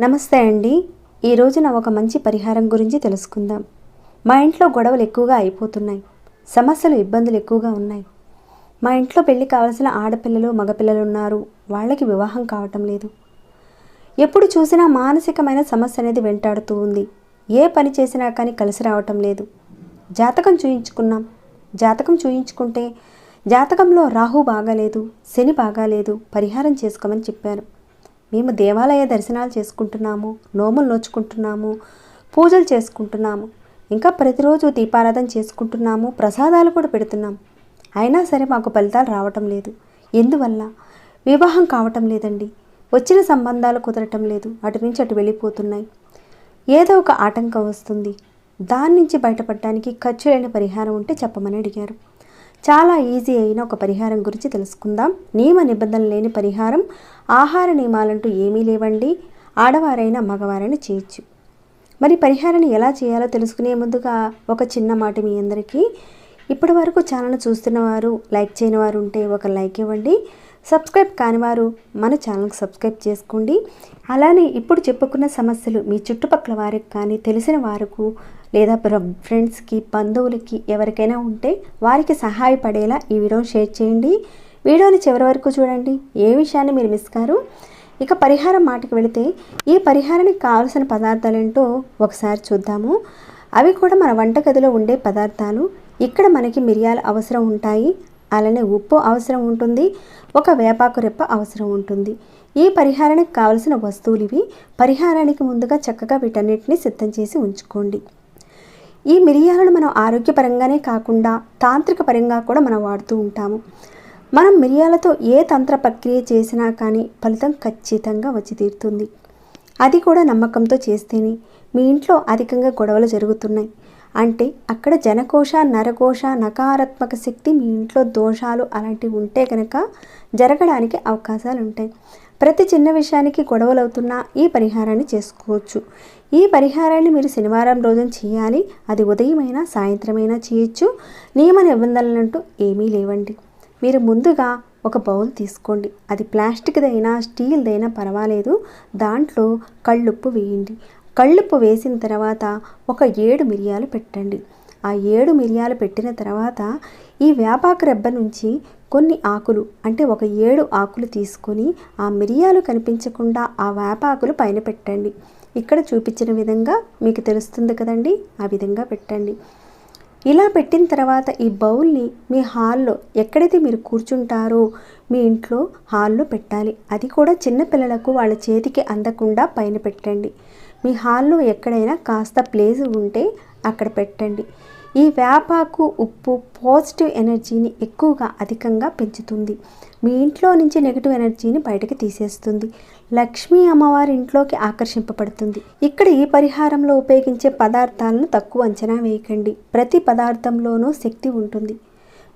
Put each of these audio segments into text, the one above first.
నమస్తే అండి. ఈ రోజున ఒక మంచి పరిహారం గురించి తెలుసుకుందాం. మా ఇంట్లో గొడవలు ఎక్కువగా అయిపోతున్నాయి. సమస్యలు ఇబ్బందులు ఎక్కువగా ఉన్నాయి. మా ఇంట్లో పెళ్ళి కావాల్సిన ఆడపిల్లలు మగపిల్లలు ఉన్నారు. వాళ్ళకి వివాహం కావటం లేదు. ఎప్పుడు చూసినా మానసికమైన సమస్య అనేది వెంటాడుతూ ఉంది. ఏ పని చేసినా కానీ కలిసి రావటం లేదు. జాతకం చూయించుకున్నాం. జాతకం చూయించుకుంటే జాతకంలో రాహు బాగాలేదు శని బాగాలేదు. పరిహారం చేసుకోమని చెప్పారు. మేము దేవాలయ దర్శనాలు చేసుకుంటున్నాము నోములు నోచుకుంటున్నాము పూజలు చేసుకుంటున్నాము ఇంకా ప్రతిరోజు దీపారాధన చేసుకుంటున్నాము ప్రసాదాలు కూడా పెడుతున్నాం. అయినా సరే మాకు ఫలితాలు రావటం లేదు. ఎందువల్ల? వివాహం కావటం లేదండి. వచ్చిన సంబంధాలు కుదరటం లేదు. అటు నుంచి అటు వెళ్ళిపోతున్నాయి. ఏదో ఒక ఆటంకం వస్తుంది. దాని నుంచి బయటపడడానికి ఖర్చు లేని పరిహారం ఉంటే చెప్పమని అడిగారు. చాలా ఈజీ అయిన ఒక పరిహారం గురించి తెలుసుకుందాం. నియమ నిబంధనలు లేని పరిహారం ఆహార నియమాలంటూ ఏమీ లేవండి. ఆడవారైనా మగవారైనా చేయొచ్చు. మరి పరిహారాన్ని ఎలా చేయాలో తెలుసుకునే ముందుగా ఒక చిన్న మాట మీ అందరికీ. ఇప్పటి వరకు ఛానల్ చూస్తున్న వారు లైక్ చేయని వారు ఉంటే ఒక లైక్ ఇవ్వండి. సబ్స్క్రైబ్ కాని వారు మన ఛానల్కి సబ్స్క్రైబ్ చేసుకోండి. అలానే ఇప్పుడు చెప్పుకున్న సమస్యలు మీ చుట్టుపక్కల వారికి కానీ తెలిసిన వారికి లేదా ఫ్రెండ్స్కి బంధువులకి ఎవరికైనా ఉంటే వారికి సహాయపడేలా ఈ వీడియోని షేర్ చేయండి. వీడియోని చివరి వరకు చూడండి. ఏ విషయాన్ని మీరు మిస్ కారు? ఇక పరిహారం మాటకు వెళితే ఈ పరిహారానికి కావలసిన పదార్థాలు ఏంటో ఒకసారి చూద్దాము. అవి కూడా మన వంటగదిలో ఉండే పదార్థాలు. ఇక్కడ మనకి మిరియాలు అవసరం ఉంటాయి. అలానే ఉప్పు అవసరం ఉంటుంది. ఒక వేపాకు రెప్ప అవసరం ఉంటుంది. ఈ పరిహారానికి కావలసిన వస్తువులు ఇవి. పరిహారానికి ముందుగా చక్కగా వీటన్నిటిని సిద్ధం చేసి ఉంచుకోండి. ఈ మిరియాలను మనం ఆరోగ్యపరంగానే కాకుండా తాంత్రిక పరంగా కూడా మనం వాడుతూ ఉంటాము. మనం మిరియాలతో ఏ తంత్ర ప్రక్రియ చేసినా కానీ ఫలితం ఖచ్చితంగా వచ్చి తీరుతుంది. అది కూడా నమ్మకంతో చేస్తేనే మీ ఇంట్లో అధికంగా గొడవలు జరుగుతున్నాయి. అంటే అక్కడ జనకోశ నరకోశ నకారాత్మక శక్తి మీ ఇంట్లో దోషాలు అలాంటివి ఉంటే కనుక జరగడానికి అవకాశాలు ఉంటాయి ప్రతి చిన్న విషయానికి గొడవలవుతున్నా ఈ పరిహారాన్ని చేసుకోవచ్చు. ఈ పరిహారాన్ని మీరు శనివారం రోజున చేయాలి. అది ఉదయమైనా సాయంత్రమైనా చేయొచ్చు. నియమ నిబంధనలంటూ ఏమీ లేవండి. మీరు ముందుగా ఒక బౌల్ తీసుకోండి. అది ప్లాస్టిక్దైనా స్టీల్దైనా పర్వాలేదు. దాంట్లో కళ్ళుప్పు వేయండి. కళ్ళుప్పు వేసిన తర్వాత ఒక ఏడు మిరియాలు పెట్టండి. ఆ ఏడు మిరియాలు పెట్టిన తర్వాత ఈ వ్యాపాక రెబ్బ నుంచి కొన్ని ఆకులు అంటే ఒక ఏడు ఆకులు తీసుకొని ఆ మిరియాలు కనిపించకుండా ఆ వేపాకులు పైన పెట్టండి. ఇక్కడ చూపించిన విధంగా మీకు తెలుస్తుంది కదండి ఆ విధంగా పెట్టండి. ఇలా పెట్టిన తర్వాత ఈ బౌల్ని మీ హాల్లో ఎక్కడైతే మీరు కూర్చుంటారో మీ ఇంట్లో హాల్లో పెట్టాలి. అది కూడా చిన్నపిల్లలకు వాళ్ళ చేతికి అందకుండా పైన పెట్టండి. మీ హాల్లో ఎక్కడైనా కాస్త ప్లేస్ ఉంటే అక్కడ పెట్టండి. ఈ వేపాకు ఉప్పు పాజిటివ్ ఎనర్జీని ఎక్కువగా అధికంగా పెంచుతుంది. మీ ఇంట్లో నుంచి నెగిటివ్ ఎనర్జీని బయటకు తీసేస్తుంది. లక్ష్మీ అమ్మవారి ఇంట్లోకి ఆకర్షింపబడుతుంది. ఇక్కడ ఈ పరిహారంలో ఉపయోగించే పదార్థాలను తక్కువ అంచనా వేయకండి. ప్రతి పదార్థంలోనూ శక్తి ఉంటుంది.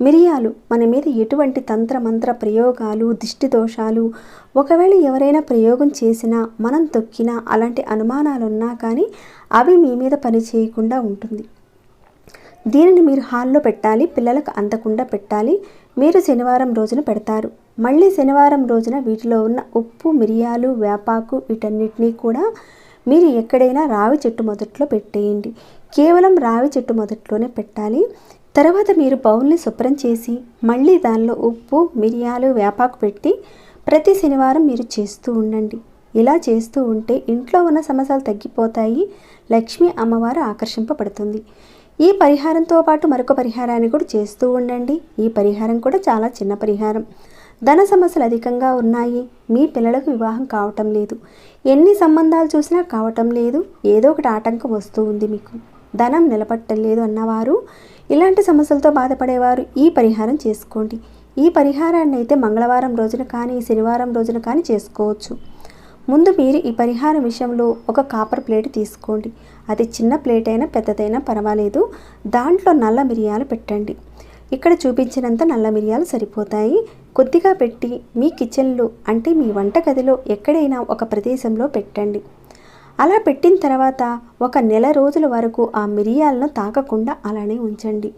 మిరియాలు మన మీద ఎటువంటి తంత్ర మంత్ర ప్రయోగాలు దిష్టి దోషాలు ఒకవేళ ఎవరైనా ప్రయోగం చేసినా మనం తొక్కినా అలాంటి అనుమానాలు ఉన్నా కానీ అవి మీ మీద పని చేయకుండా ఉంటుంది. దీనిని మీరు హాల్లో పెట్టాలి పిల్లలకు అందకుండా పెట్టాలి. మీరు శనివారం రోజున పెడతారు. మళ్ళీ శనివారం రోజున వీటిలో ఉన్న ఉప్పు మిరియాలు వేపాకు వీటన్నిటినీ కూడా మీరు ఎక్కడైనా రావి చెట్టు మొదట్లో పెట్టేయండి. కేవలం రావి చెట్టు మొదట్లోనే పెట్టాలి. తర్వాత మీరు బౌల్ని శుభ్రం చేసి మళ్ళీ దానిలో ఉప్పు మిరియాలు వేపాకు పెట్టి ప్రతి శనివారం మీరు చేస్తూ ఉండండి. ఇలా చేస్తూ ఉంటే ఇంట్లో ఉన్న సమస్యలు తగ్గిపోతాయి. లక్ష్మీ అమ్మవారు ఆకర్షింపబడుతుంది. ఈ పరిహారంతో పాటు మరొక పరిహారాన్ని కూడా చేస్తూ ఉండండి. ఈ పరిహారం కూడా చాలా చిన్న పరిహారం. ధన సమస్యలు అధికంగా ఉన్నాయి. మీ పిల్లలకు వివాహం కావటం లేదు. ఎన్ని సంబంధాలు చూసినా కావటం లేదు. ఏదో ఒకటి ఆటంకం వస్తూ ఉంది మీకు. ధనం నిలబట్టలేదు అన్నవారు. ఇలాంటి సమస్యలతో బాధపడేవారు. ఈ పరిహారం చేసుకోండి. ఈ పరిహారాన్ని అయితే మంగళవారం రోజున కానీ శనివారం రోజున కానీ చేసుకోవచ్చు. ముందు మీరు ఈ పరిహారం విషయంలో ఒక కాపర్ ప్లేట్ తీసుకోండి. అది చిన్న ప్లేట్ అయినా పెద్దదైనా పర్వాలేదు. దాంట్లో నల్ల మిరియాలు పెట్టండి. ఇక్కడ చూపించినంత నల్ల మిరియాలు సరిపోతాయి. కొద్దిగా పెట్టి మీ కిచెన్లో అంటే మీ వంటగదిలో ఎక్కడైనా ఒక ప్రదేశంలో పెట్టండి. అలా పెట్టిన తర్వాత ఒక నెల రోజుల వరకు ఆ మిరియాలను తాకకుండా అలానే ఉంచండి.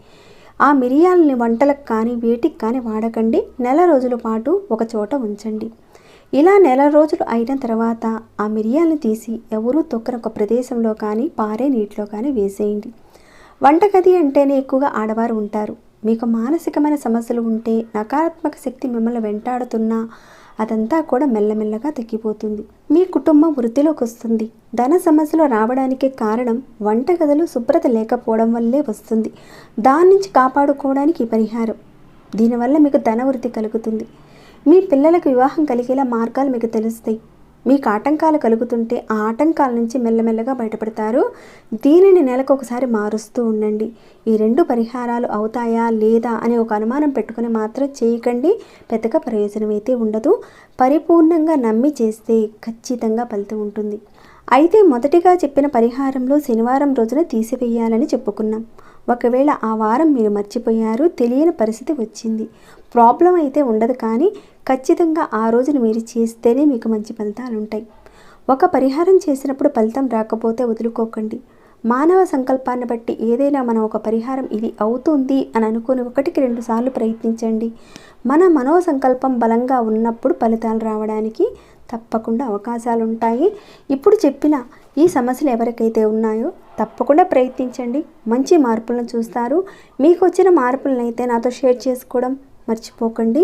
ఆ మిరియాలని వంటలకు కానీ వేటికి కానీ వాడకండి. నెల రోజుల పాటు ఒక చోట ఉంచండి. ఇలా నెల రోజులు అయిన తర్వాత ఆ మిరియాలను తీసి ఎవరూ తొక్కని ఒక ప్రదేశంలో కానీ పారే నీటిలో కానీ వేసేయండి. వంటగది అంటేనే ఎక్కువగా ఆడవారు ఉంటారు. మీకు మానసికమైన సమస్యలు ఉంటే నకారాత్మక శక్తి మిమ్మల్ని వెంటాడుతున్నా అదంతా కూడా మెల్లమెల్లగా తగ్గిపోతుంది. మీ కుటుంబం వృద్ధిలోకి వస్తుంది. ధన సమస్యలు రావడానికి కారణం వంటగదిలో శుభ్రత లేకపోవడం వల్లే వస్తుంది. దాని నుంచి కాపాడుకోవడానికి ఈ పరిహారం. దీనివల్ల మీకు ధన వృద్ధి కలుగుతుంది. మీ పిల్లలకు వివాహం కలిగేలా మార్గాలు మీకు తెలుస్తాయి. మీకు ఆటంకాలు కలుగుతుంటే ఆ ఆటంకాల నుంచి మెల్లమెల్లగా బయటపడతారు. దీనిని నెలకు ఒకసారి మారుస్తూ ఉండండి. ఈ రెండు పరిహారాలు అవుతాయా లేదా అనే ఒక అనుమానం పెట్టుకుని మాత్రం చేయకండి. పెద్దగా ప్రయోజనం అయితే ఉండదు. పరిపూర్ణంగా నమ్మి చేస్తే ఖచ్చితంగా ఫలితం ఉంటుంది. అయితే మొదటిగా చెప్పిన పరిహారంలో శనివారం రోజున తీసివేయాలని చెప్పుకున్నాం. ఒకవేళ ఆ వారం మీరు మర్చిపోయారు తెలియని పరిస్థితి వచ్చింది. ప్రాబ్లం అయితే ఉండదు కానీ ఖచ్చితంగా ఆ రోజున మీరు చేస్తేనే మీకు మంచి ఫలితాలు ఉంటాయి. ఒక పరిహారం చేసినప్పుడు ఫలితం రాకపోతే వదులుకోకండి. మానవ సంకల్పాన్ని బట్టి ఏదైనా మనం ఒక పరిహారం ఇది అవుతుంది అని అనుకుని ఒకటికి రెండు సార్లు ప్రయత్నించండి. మన మనో సంకల్పం బలంగా ఉన్నప్పుడు ఫలితాలు రావడానికి తప్పకుండా అవకాశాలు ఉంటాయి ఇప్పుడు చెప్పిన ఈ సమస్యలు ఎవరికైతే ఉన్నాయో తప్పకుండా ప్రయత్నించండి. మంచి మార్పులను చూస్తారు. మీకు వచ్చిన మార్పులను అయితే నాతో షేర్ చేసుకోవడం మర్చిపోకండి.